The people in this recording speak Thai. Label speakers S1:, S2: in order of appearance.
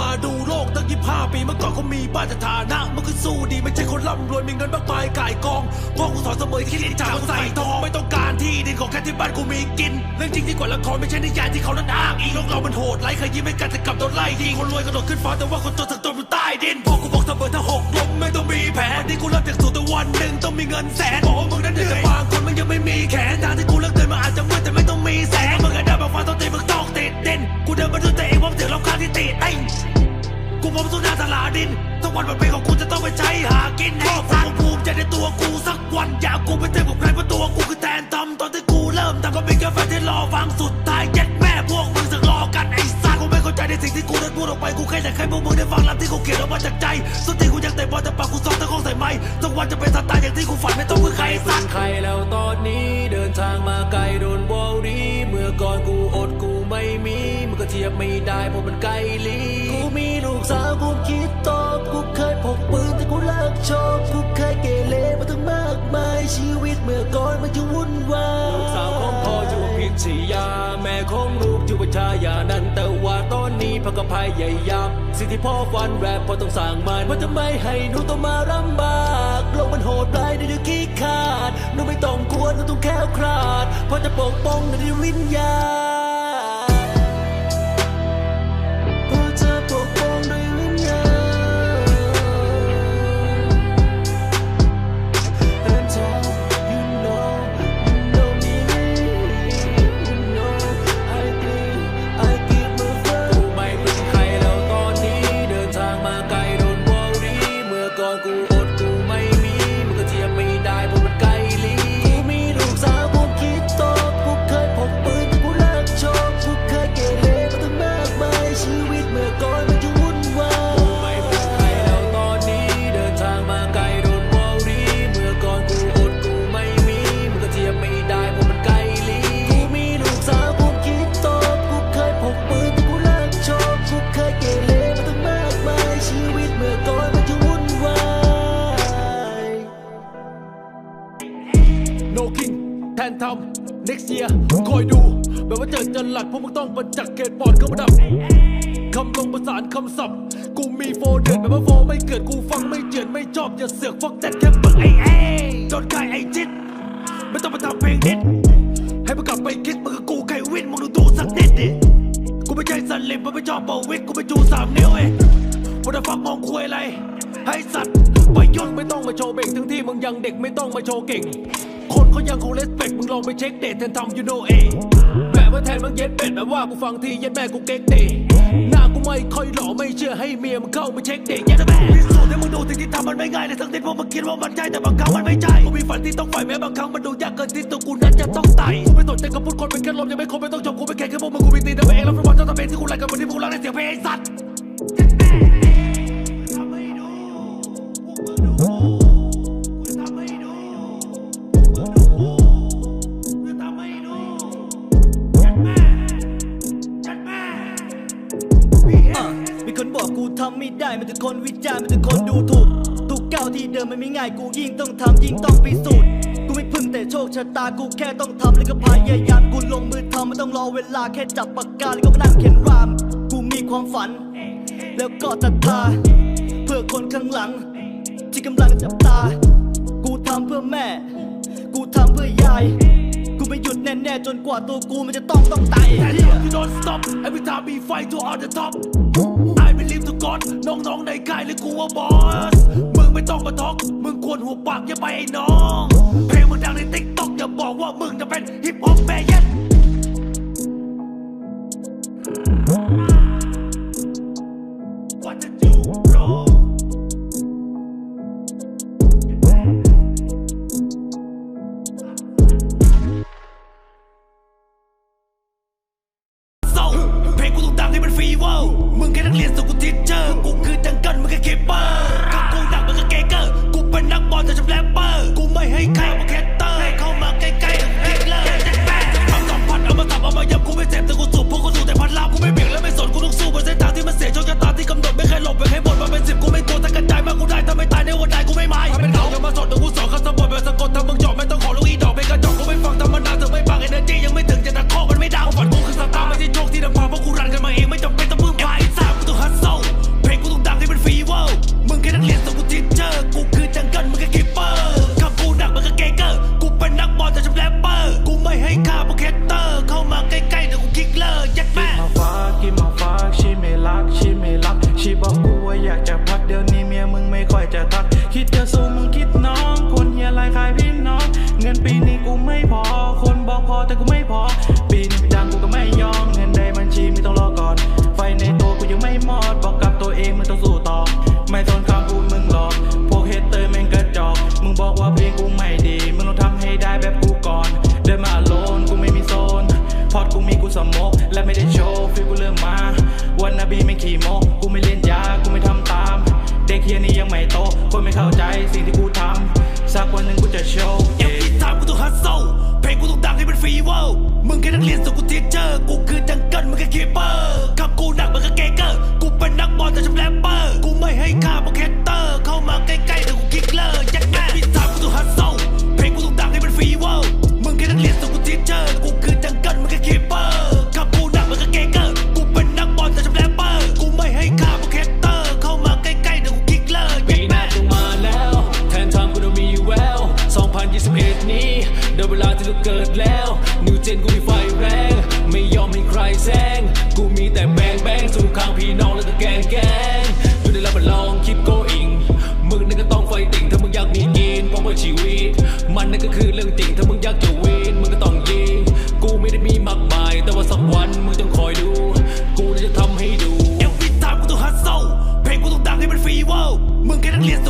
S1: มาดูโลกตั้งยี่ห้าปีเมื่อก่อนเขามีบ้านแต่ฐานะมันคือสู้ดีไม่ใช่คนร่ำรวยมีเงินมากมายก่ายกองพ่อกูสอนเสมอคิดที่จ่าคนใส่ทองไม่ต้องการที่ดินของแค่ที่บ้านกูมีกินเรื่องจริงที่กว่าละครไม่ใช่นิยายที่เขานั้นอ้างอีกโลกเรามันโหดไร้เคยยิ้มให้กันแต่กลับโดนไล่ทีคนรวยกระโดดขึ้นฟ้าแต่ว่าคนจนถึงตัวอยู่ใต้ดินพ่อกูบอกเสมอถ้าหกล้มไม่ต้องมีแผลวันนี้กูเริ่มจากศูนย์แต่วันหนึ่งต้องมีเงินแสนบอกว่ามึงนั้นเหนื่อยบางคนมันยังไม่มีแขนทางที่กูเลิกเดินมาอาจจะมืดแต่ไม่ต้องมีแสงมึงก็ วันมันเป็นของกูจะต้องไปใช้หากินให้สักภูมิใจในตัวกูสักวันอยากกูไปเต้นกับใครเพราะตัวกูคือแทนทำตอนที่กูเริ่มทำก็มีแค่แฟนที่รอฟังสุดท้ายเย็ดแม่พวกมึงสักรอกันไอ้สัสกูไม่เข้าใจในสิ่งที่กูนั้พูดออกไปกูแค่อยากให้พวกมึงได้ฟังลำที่กูเขียนออกมาจากใจสุดที่กูยังแต่บอลแต่ปากกูซ้อมทั้งห้องใส่ไม้ทุกวันจะเป็นสไตล์อย่างที่กูฝันไม่ต้องพึ่งใครสั
S2: เป็
S1: ส
S2: นใครแล้วตอนนี้เดินทางมาไกลโดนวอลดีเมื่อก่อนกูอดกูไม่มี ก็เทียบไม่ได้เพราะมันไกลลีกูมีลูกสาวกูคิดตอบกูเคยพกปืนแต่กูเลิกชอบกูเคยเกเรมาตั้งมากมายชีวิตเมื่อก่อนมันจะวุ่นวายลูกสาวของพ่ออยู่พิชยา แม่ของลูกอยู่วิชายานันแต่ว่าตอนนี้พักกับพยายามสิ่งที่พ่อฝันแรปพ่อต้องสร้างมันว่าจะไม่ให้หนูต้องมาลำบากโลกมันโหดร้ายในด้วยขี้ขาดหนูไม่ต้องกลัวหนูต้องแค้วคลาดเพราะจะปกป้องในด้วยวิญญาณ
S1: King แทนทำ next year คอยดู แบบว่าเจอจนหลัดพวกมึงต้องประจักษ์เกตบอร์ดเข้ามาดับคำลงประสานคำศัพท์ กูมีโฟเดือนแบบว่าโฟไม่เกิดกูฟังไม่เจือนไม่ชอบ อย่าเสือกฟอกแจ็คแค่มึงไอ้เอ้จนใครไอ้จิต ไม่ต้องมาทำเพลงนิด ให้มึงกลับไปคิดมึงกับกูใครวินมึงดูดูสักนิดดิ กูไม่ใช่สลิมมันไม่ชอบเป่าวิกกูไม่จูสามนิ้วเอ้วันฟังมองคุยอะไร ให้สัตว์ ปยุทธ์ไม่ต้องมาโชว์เบ่งทั้งที่มึงยังเด็กไม่ต้องมาโชว์เก่ง คนเขายังคงเลสเปกมึงลองไปเช็คเดทแทนทำยูโนเอแบบว่าแทนมึงเย็ดเป็ดแบบว่ากูฟังทีเย็ดแม่กูเก๊กเดหน้ากูไม่ค่อยหล่อไม่เชื่อให้เมียมึงเข้าไปเช็คเดทเย็ดแม่พิสูจน์ให้มึงดูสิ่งที่ทำมันไม่ง่ายเลยสักนิดเพราะมึงคิดว่ามันใช่แต่บางครั้งมันไม่ใช่กูมีฝันที่ต้องไฟแม้บางครั้งมันดูยากเกินที่ตัวกูนั้นจะต้องไต่กูไม่สนใจกับพูดคนเป็นแค่ลมยังไม่ครบไม่ต้องจบกูไม่แค่แค่พวกมึงกูมีตีแต่ไปเองแล้วฟุตบอลเจ้าตะเป็นที่กูไล่กันวันที่พวกเราได้เสียงเพลงไอ้สัตว์ ทำ
S3: ไม่ได้มันจะคนวิจารณ์มันจะคนดูถูกทุกก้าวที่เดินมันไม่ง่ายกูยิ่งต้องทำยิ่งต้องพิสูจน์กูไม่พึ่งแต่โชคชะตากูแค่ต้องทำแล้วก็พยายามกูลงมือทำไม่ต้องรอเวลาแค่จับปากกาแล้วก็มานั่งเขียนราม กูมีความฝัน แล้วก็ศรัทธาเพื่อคนข้างหลัง ที่กำลังจับตา กูทำเพื่อแม่ กูทำเพื่อยายกูไม่หยุดแน่ๆจนกว่าตัวกูมันจะต้องต้องตาย
S1: And you don't stop every time we fight to on the top I believe to God น้องๆในค่ายเลยกูว่าบอส มึงไม่ต้องมาทอกมึงควรหัวปากอย่าไปไอ้น้อง เพลงมึงดังในติ๊กต็อกอย่าบอกว่ามึงจะเป็นฮิปฮอปแม่เย็ด What did you bro เศร้าเพลงกูต้องดังให้มันฟรีเว้ามึงแค่นักเรียนส่ คือดังกั แต่กูไม่พอปีนี้ไปดังกูก็ไม่ยอมเงินได้บัญชีไม่ต้องรอก่อน ไฟในตัวกูยังไม่หมดบอกกับตัวเองมึงต้องสู้ต่อ ไม่สนคำพูดมึงหลอกพวกเฮตเตอร์แม่งกระจอกมึงบอกว่าเพลงกูไม่ดีมึงต้องทำให้ได้แบบกูก่อนเดินมาโลนกูไม่มีโซนพอดกูมีกูสมกและไม่ได้โชว์ฟิลกูเริ่มมาวันนบีไม่ขี่โมกูไม่เล่นยากูไม่ทำตาม เด็กเฮียนี่ยังไม่โตคนไม่เข้าใจสิ่งที่กูทำสักวันหนึ่งกูจะโชว์ ฮัสโซเพลงกูต้องดังให้เป็นฟีเวอร์มึงแค่นักเรียนส่งกูทีเจอร์กูคือจังเกิลมึงแค่คีเปอร์ขับกูหนักมันก็เกเกอร์กูเป็นนักบอลแต่ฉันแรปเปอร์กูไม่ให้ค่าเพราะแคตเตอร์ เข้ามาใกล้ๆเดี๋ยวกูคิกเลอร์ยัดแม่พี่สาวกูต้องฮัสโซเพลงกูต้องดังให้เป็นฟีเวอร์มึงแค่นักเรียนส่งกูทีเจอร์กูคือจังเกิลมึงแค่คีเปอร์ขับกูหนักมันก็เกเกอร์กูเป็นนักบอลแต่ฉันแรปเปอร์กูไม่ให้ค่าเพราะแคตเตอร์เข้ามาใกล้ๆเดี๋ยวกูคิกเลอร์ยัดแม่ปีหน้ต้องมาแล้ว แทนทางกูต้องมีแวว2021
S4: นี้ เวลาที่กูเกิดแล้วนิวเจนกูมีไฟแรง ไม่ยอมให้ใครแซงกูมีแต่แบงแบงสู่ข้างพี่น้องแล้วก็แกงแกงอยู่ในรับลองคลิปโกอิ
S1: ง
S2: มึงนั่นก็ต้
S1: องไฟติ่งถ้ามึงอยากมีกิ
S2: นเพราะว่าชีวิ
S1: ต
S2: มันนั่นก็คื
S1: อเรื่องจริงถ้ามึง
S2: อยากจะวินมึ
S1: งก็ต้องยิงกูไม่ได้มีมากมาย แต่ว่าสักวันมึงต้องคอยดู กูจะทำให้ดู Every time กูต้องฮัสโซเพลงกูต้องดังให้มันฟีเวิลมึงแค่นักเรียน